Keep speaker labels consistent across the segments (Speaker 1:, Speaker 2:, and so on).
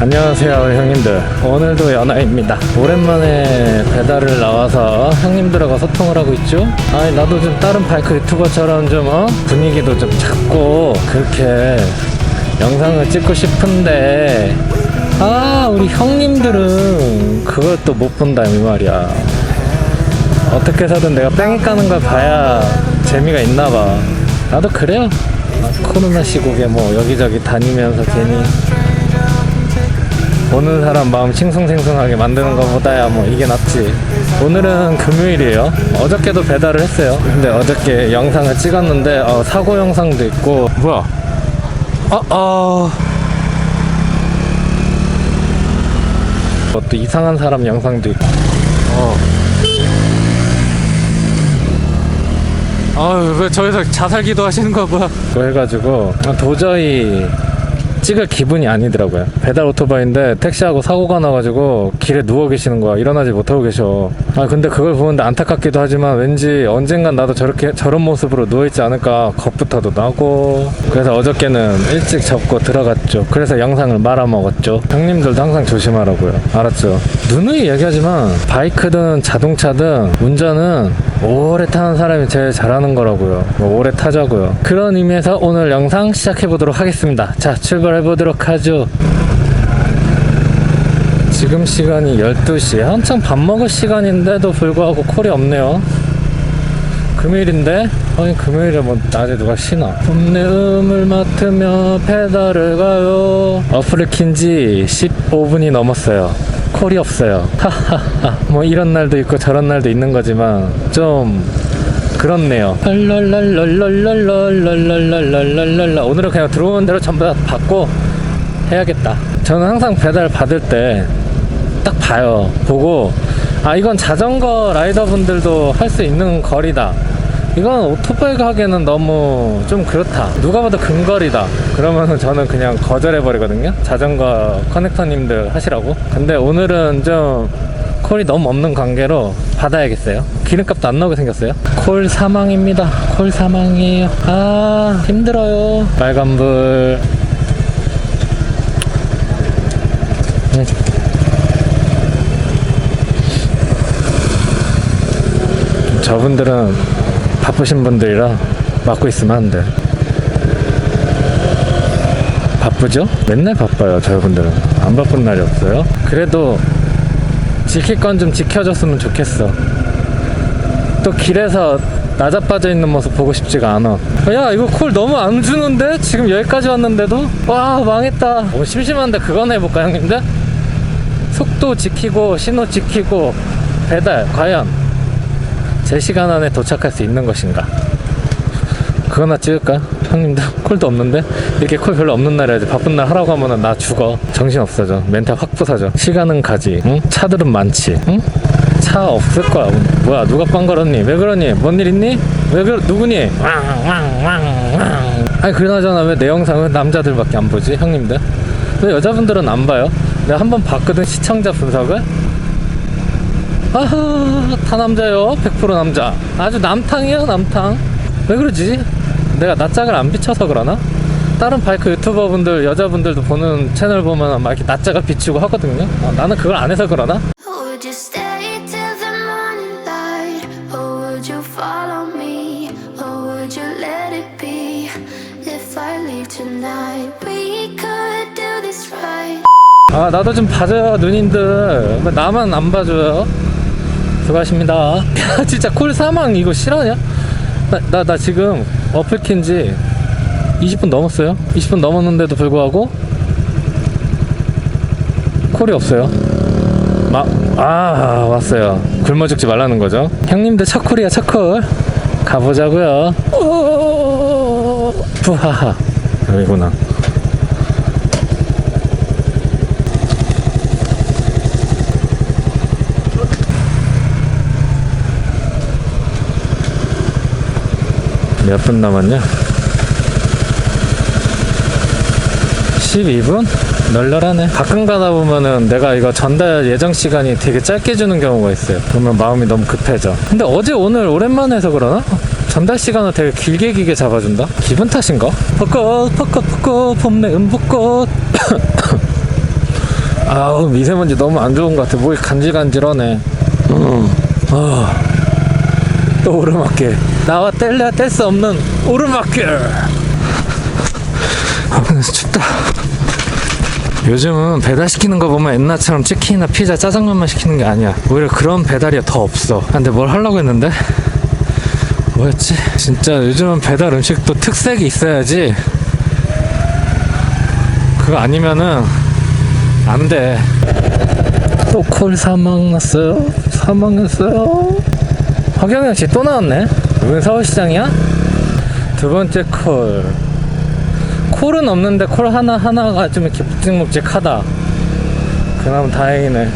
Speaker 1: 안녕하세요 형님들. 오늘도 연아입니다. 오랜만에 배달을 나와서 형님들하고 소통을 하고 있죠? 아니 나도 좀 다른 바이크 유튜버처럼 좀 어? 분위기도 좀 잡고 그렇게 영상을 찍고 싶은데. 아 우리 형님들은 또못 본다 이 말이야. 어떻게 해서든 내가 뺑이 까는 걸 봐야 재미가 있나 봐. 나도 그래요. 아, 코로나 시국에 뭐 여기저기 다니면서 괜히 보는 사람 마음 싱숭생숭하게 만드는 것보다야 뭐 이게 낫지. 오늘은 금요일이에요. 어저께도 배달을 했어요. 근데 어저께 영상을 찍었는데 어, 사고 영상도 있고 뭐야? 아 아. 어, 또 이상한 사람 영상도 있고. 어. 아유 왜 저기서 자살 기도 하시는 거 뭐야? 그거 해가지고 아, 도저히 찍을 기분이 아니더라고요. 배달 오토바이인데 택시하고 사고가 나가지고 길에 누워 계시는 거야. 일어나지 못하고 계셔. 아 근데 그걸 보는데 안타깝기도 하지만 왠지 언젠간 나도 저렇게 저런 모습으로 누워 있지 않을까 겁부터도 나고. 그래서 어저께는 일찍 접고 들어갔죠. 그래서 영상을 말아먹었죠. 형님들도 항상 조심하라고요. 알았죠? 누누이 얘기하지만 바이크든 자동차든 운전은 오래 타는 사람이 제일 잘하는 거라고요. 뭐 오래 타자고요. 그런 의미에서 오늘 영상 시작해 보도록 하겠습니다. 자, 출발 해 보도록 하죠. 지금 시간이 12시. 한창 밥 먹을 시간인데도 불구하고 콜이 없네요. 금요일인데? 아니, 금요일에 뭐 낮에 누가 쉬나? 봄내 음을 맡으며 페달을 가요. 어플을 킨 지 15분이 넘었어요. 콜이 없어요. 하하하. 뭐 이런 날도 있고 저런 날도 있는 거지만 좀 그렇네요. 랄랄랄랄랄랄랄랄랄랄랄랄랄라 오늘은 그냥 들어오는 대로 전부 다 받고 해야겠다. 저는 항상 배달 받을 때 딱 봐요. 보고 아 이건 자전거 라이더분들도 할 수 있는 거리다. 이건 오토바이 가기에는 너무 좀 그렇다. 누가 봐도 근거리다. 그러면은 저는 그냥 거절해 버리거든요. 자전거 커넥터님들 하시라고. 근데 오늘은 좀 콜이 너무 없는 관계로 받아야겠어요. 기름값도 안 나오게 생겼어요. 콜 사망입니다. 콜 사망이에요. 아 힘들어요. 빨간불. 네. 저분들은 바쁘신 분들이라 맡고 있으면 안 돼. 바쁘죠? 맨날 바빠요, 저분들은. 안 바쁜 날이 없어요. 그래도 지킬 건 좀 지켜줬으면 좋겠어. 또 길에서 나자빠져 있는 모습 보고 싶지가 않아. 야, 이거 콜 너무 안 주는데? 지금 여기까지 왔는데도? 와, 망했다. 뭐 심심한데 그건 해볼까, 형님들? 속도 지키고, 신호 지키고, 배달, 과연 제 시간 안에 도착할 수 있는 것인가? 그거나 찍을까? 형님들 콜도 없는데? 이렇게 콜 별로 없는 날이야지 바쁜 날 하라고 하면은 나 죽어. 정신 없어져. 멘탈 확 부서져. 시간은 가지. 응? 차들은 많지. 응? 차 없을 거야. 뭐야 누가 빵 걸었니? 왜 그러니? 뭔 일 있니? 왜 그러 누구니? 왕왕왕왕. 아니 그나저나 왜 내 영상은 남자들밖에 안 보지? 형님들. 왜 여자분들은 안 봐요? 내가 한 번 봤거든 시청자 분석을. 아하 다 남자요. 100% 남자. 아주 남탕이야 남탕. 왜 그러지 내가 낯짝을 안 비춰서 그러나 다른 바이크 유튜버 분들 여자분들도 보는 채널 보면 막 이렇게 낯짝을 비추고 하거든요 어, 나는 그걸 안 해서 그러나. 아 나도 좀 봐줘요 누님들 왜 나만 안 봐줘요 수고하십니다 야 진짜 콜 사망 이거 실화냐 나 나 나 지금 어플 킨지 20분 넘었어요 20분 넘었는데도 불구하고 콜이 없어요 막, 아, 왔어요. 굶어 죽지 말라는 거죠. 형님들 첫 콜이야, 첫 콜. 가보자고요 푸하하. 여기구나. 몇 분 남았냐? 12분? 널널하네. 가끔 가다 보면은 내가 이거 전달 예정 시간이 되게 짧게 주는 경우가 있어요. 그러면 마음이 너무 급해져. 근데 어제 오늘 오랜만에 해서 그러나? 전달 시간을 되게 길게 길게 잡아준다? 기분 탓인가? 벚꽃, 벚꽃, 벚꽃, 봄내 음벚꽃. 아우 미세먼지 너무 안 좋은 것 같아 목이 간질간질하네 어. 아. 또 오르막길 나와 뗄래야 뗄 수 없는 오르막길 아 근데 춥다 요즘은 배달시키는 거 보면 옛날처럼 치킨이나 피자 짜장면만 시키는 게 아니야 오히려 그런 배달이 더 없어 근데 뭘 하려고 했는데 뭐였지? 진짜 요즘은 배달 음식도 특색이 있어야지 그거 아니면은 안 돼. 또 콜 사망 났어요? 사망했어요? 박영현 씨 또 나왔네? 이번 서울시장이야? 두 번째 콜. 콜은 없는데 콜 하나 하나가 좀 이렇게 묵직묵직하다. 그나마 다행이네.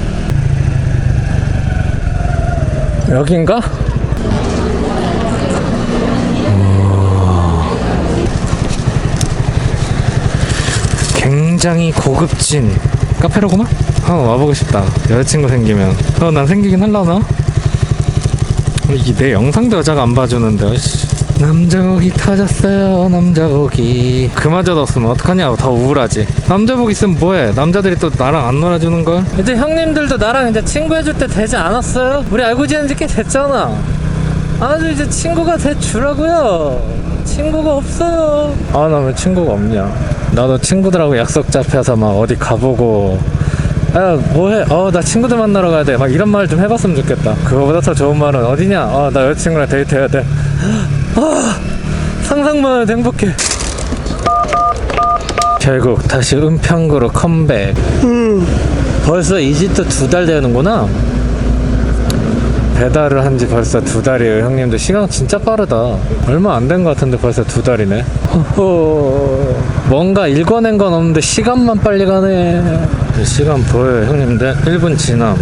Speaker 1: 여긴가? 굉장히 고급진 카페로구만? 한번 와보고 싶다. 여자친구 생기면. 어, 난 생기긴 할라나? 이게 내 영상도 여자가 안 봐주는데, 씨. 남자복이 터졌어요, 남자복이. 그마저도 없으면 어떡하냐, 더 우울하지. 남자복 있으면 뭐해? 남자들이 또 나랑 안 놀아주는걸? 이제 형님들도 나랑 이제 친구 해줄 때 되지 않았어요? 우리 알고 지낸 지 꽤 됐잖아. 아주 이제 친구가 돼주라고요. 친구가 없어요. 아, 나 왜 친구가 없냐? 나도 친구들하고 약속 잡혀서 막 어디 가보고. 야, 뭐해? 어, 나 친구들 만나러 가야 돼. 막 이런 말 좀 해봤으면 좋겠다. 그거보다 더 좋은 말은 어디냐? 어, 나 여자친구랑 데이트해야 돼. 아, 상상만 해도 행복해. 결국 다시 은평구로 컴백. 벌써 이집트 두 달 되는구나. 배달을 한 지 벌써 두 달이에요, 형님들. 시간 진짜 빠르다. 얼마 안 된 것 같은데 벌써 두 달이네. 뭔가 읽어낸 건 없는데 시간만 빨리 가네. 시간 보여요, 형님들. 1분 지남.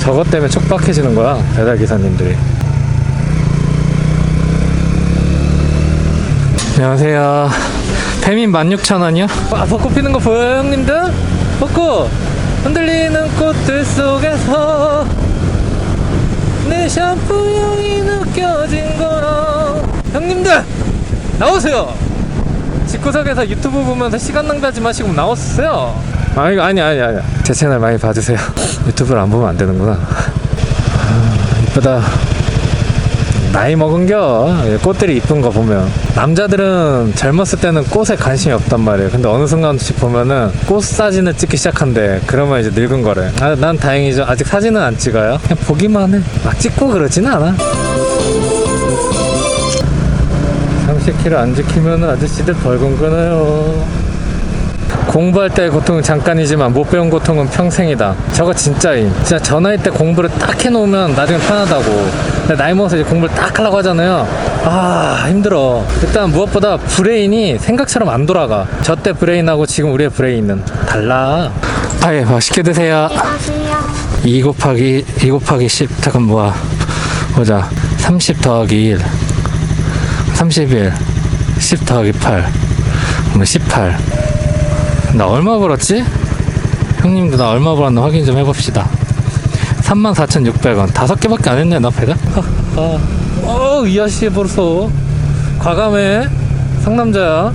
Speaker 1: 저것 때문에 촉박해지는 거야, 배달 기사님들이. 안녕하세요. 페민 16,000원이요? 아, 벚꽃 피는 거 보여요, 형님들? 벚꽃! 흔들리는 꽃들 속에서 내 샴푸향이 느껴진 거라 형님들 나오세요 집구석에서 유튜브 보면서 시간 낭비하지 마시고 나오세요 아니 아니 아니 아니. 제 채널 많이 봐주세요. 유튜브를 안 보면 안 되는구나. 아, 이쁘다. 나이 먹은겨. 예, 꽃들이 이쁜 거 보면. 남자들은 젊었을 때는 꽃에 관심이 없단 말이에요. 근데 어느 순간씩 보면은 꽃 사진을 찍기 시작한대. 그러면 이제 늙은 거래. 아, 난 다행이죠. 아직 사진은 안 찍어요. 그냥 보기만 해막 찍고 그러지는 않아. 30kg 안 지키면 아저씨들 벌금 끊어요 공부할 때의 고통은 잠깐이지만 못 배운 고통은 평생이다. 저거 진짜임. 진짜 저 나이 때 공부를 딱 해놓으면 나중에 편하다고. 근데 나이 먹어서 이제 공부를 딱 하려고 하잖아요. 아, 힘들어. 일단 무엇보다 브레인이 생각처럼 안 돌아가. 저 때 브레인하고 지금 우리의 브레인은 달라. 아, 예, 맛있게 드세요. 2 곱하기, 2 곱하기 10. 잠깐 뭐야. 보자. 30 더하기 1. 31. 10 더하기 8. 그러면 18. 나 얼마 벌었지? 형님도 나 얼마 벌었나 확인 좀 해봅시다. 34,600원. 다섯 개밖에 안 했네, 나 배달? 어, 어, 이 아저씨 벌써. 과감해. 상남자야.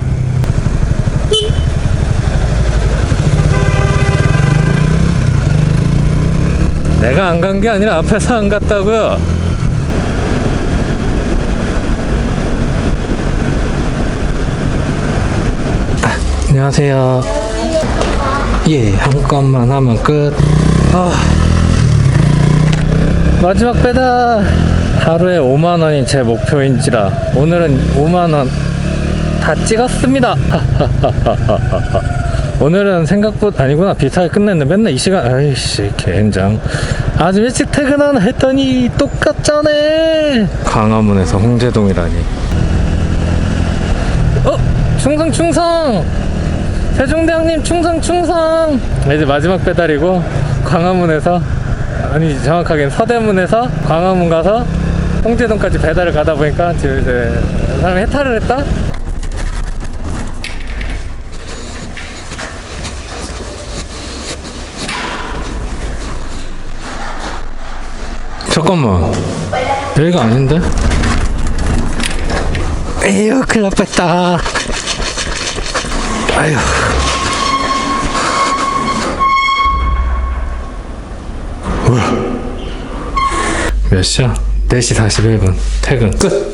Speaker 1: 내가 안 간 게 아니라 앞에서 안 갔다고요. 안녕하세요. 예, 한 건만 하면 끝. 아, 마지막 배달. 하루에 5만 원이 제 목표인지라 오늘은 5만 원 다 찍었습니다. 오늘은 생각보다 아니구나 비슷하게 끝냈네. 맨날 이 시간 아이씨 개인장. 아주 일찍 퇴근하나 했더니 똑같잖아. 광화문에서 홍제동이라니. 어 충성 충성. 세종대왕님 충성 충성. 이제 마지막 배달이고 광화문에서 아니 정확하게는 서대문에서 광화문 가서 홍제동까지 배달을 가다 보니까 지금 이제 사람이 해탈을 했다? 잠깐만. 여기가 아닌데? 에휴 큰일 날 뻔했다 아휴. 몇 시야? 4시 41분. 퇴근 끝!